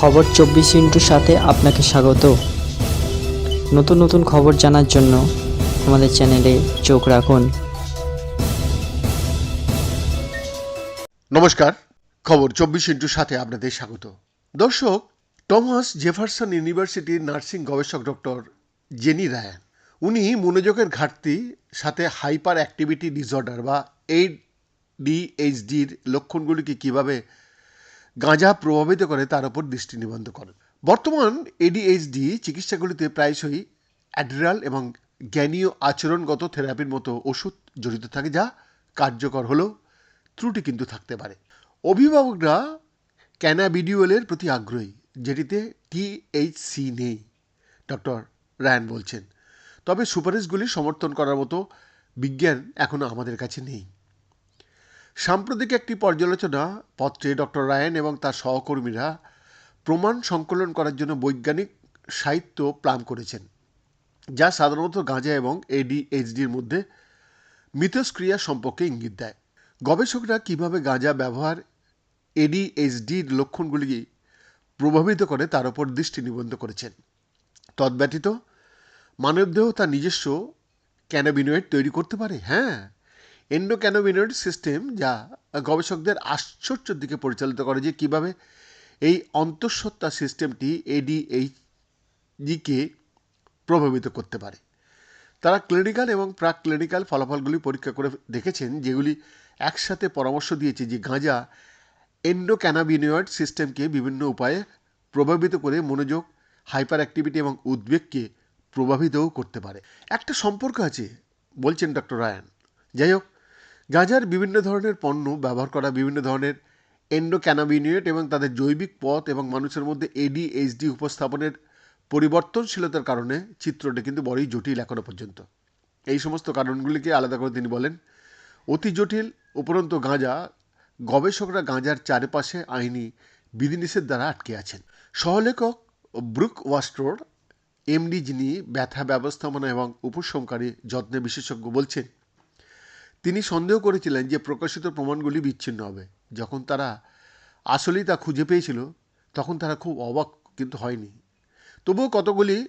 খবর চব্বিশ ইন্টুর সাথে আপনাকে স্বাগত। নতুন নতুন খবর জানার জন্য আমাদের চ্যানেলে চোখ রাখুন। নমস্কার, খবর চব্বিশ ইন্টুর সাথে আপনাদের স্বাগত। দর্শক, টমাস জেফারসন ইউনিভার্সিটির নার্সিং গবেষক ডক্টর জেনি রায়ান, উনি মনোযোগের ঘাটতি সাথে হাইপার অ্যাক্টিভিটি ডিসঅর্ডার বা এডিএইচডির লক্ষণগুলিকে কীভাবে গাঁজা প্রভাবিত করে তার উপর দৃষ্টি নিবন্ধ করেন বর্তমান এডিএইচডি চিকিৎসাগুলিতে প্রায়শই অ্যাড্রিনাল এবং জ্ঞানীয় আচরণগত থেরাপির মতো ওষুধ জড়িত থাকে যা কার্যকর হলেও ত্রুটি কিন্তু থাকতে পারে। অভিভাবকরা ক্যানাবিডিওলের প্রতি আগ্রহী, যেটিতে টিএইচসি নেই, ডক্টর রায়ান বলছেন। তবে সুপারিশগুলি সমর্থন করার মতো বিজ্ঞান এখনও আমাদের কাছে নেই। সাম্প্রতিক একটি পর্যালোচনা, পত্রে ডক্টর রায়ান এবং তার সহকর্মীরা প্রমাণ সংকলন করার জন্য বৈজ্ঞানিক সাহিত্য প্লান করেছেন, যা সাধারণত গাঁজা এবং এডিএইচডির মধ্যে মিথস্ক্রিয়া সম্পর্কে ইঙ্গিত দেয়। গবেষকরা কীভাবে গাঁজা ব্যবহার এডিএইচডির লক্ষণগুলি প্রভাবিত করে তার উপর দৃষ্টি নিবন্ধ করেছেন। তদ্ব্যতীত, মানবদেহ তার নিজস্ব ক্যানাবিনয়েড তৈরি করতে পারে? হ্যাঁ। এন্ডোক্যানোবিনয়েড সিস্টেম যা গবেষকদের আশ্চর্যের দিকে পরিচালিত করে যে কীভাবে এই অন্তঃসত্ত্বা সিস্টেমটি এডিএইচডিকে প্রভাবিত করতে পারে। তারা ক্লিনিক্যাল এবং প্রাক ক্লিনিক্যাল ফলাফলগুলি পরীক্ষা করে দেখেছেন, যেগুলি একসাথে পরামর্শ দিয়েছে যে গাঁজা এন্ডোক্যানাবিনয়েড সিস্টেমকে বিভিন্ন উপায়ে প্রভাবিত করে মনোযোগ হাইপার অ্যাক্টিভিটি এবং উদ্বেগকে প্রভাবিতও করতে পারে। একটা সম্পর্ক আছে, বলছেন ডক্টর রায়ান। যাই হোক গাঁজার বিভিন্ন ধরনের পণ্য ব্যবহার করা, বিভিন্ন ধরনের এন্ডোক্যানাবিনিয়েট এবং তাদের জৈবিক পথ এবং মানুষের মধ্যে এডিএইচডি উপস্থাপনের পরিবর্তনশীলতার কারণে চিত্রটি কিন্তু বড়ই জটিল এখনও পর্যন্ত। এই সমস্ত কারণগুলিকে আলাদা করে তিনি বলেন, অতি জটিল, উপরন্ত গাঁজা গবেষকরা গাঁজার চারপাশে আইনি বিধিনিষেধ দ্বারা আটকে আছেন। সহলেখক ব্রুক ওয়াস্ট্রোর এমডি যিনি ব্যথা ব্যবস্থাপনা এবং উপশমকারী যত্নে বিশেষজ্ঞ বলছেন তিনি সন্দেহ করেছিলেন যে প্রকাশিত প্রমাণগুলি বিচ্ছিন্ন হবে। যখন তারা আসলেই তা খুঁজে পেয়েছিল, তখন তারা খুব অবাক কিন্তু হয়নি। তবুও কতগুলি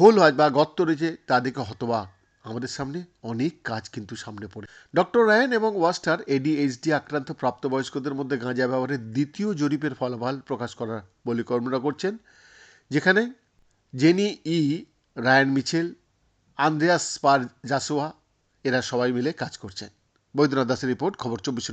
হোল হয় বা গর্ত রয়েছে, তা দেখে হতবাক। আমাদের সামনে অনেক কাজ কিন্তু সামনে পড়ে। ডক্টর রায়ন এবং ওয়াস্টার এডিএইচডি আক্রান্ত প্রাপ্তবয়স্কদের মধ্যে গাঁজা ব্যবহারের দ্বিতীয় জরিপের ফলাফল প্রকাশ করার বলে কর্মীরা করছেন, যেখানে জেনি ই রায়ান মিচেল, আন্দ্রেয়াস পার জাসোয়া এরা সবাই মিলে কাজ করছেন। বৈদ্যনাথ দাসের রিপোর্ট খবর চব্বিশ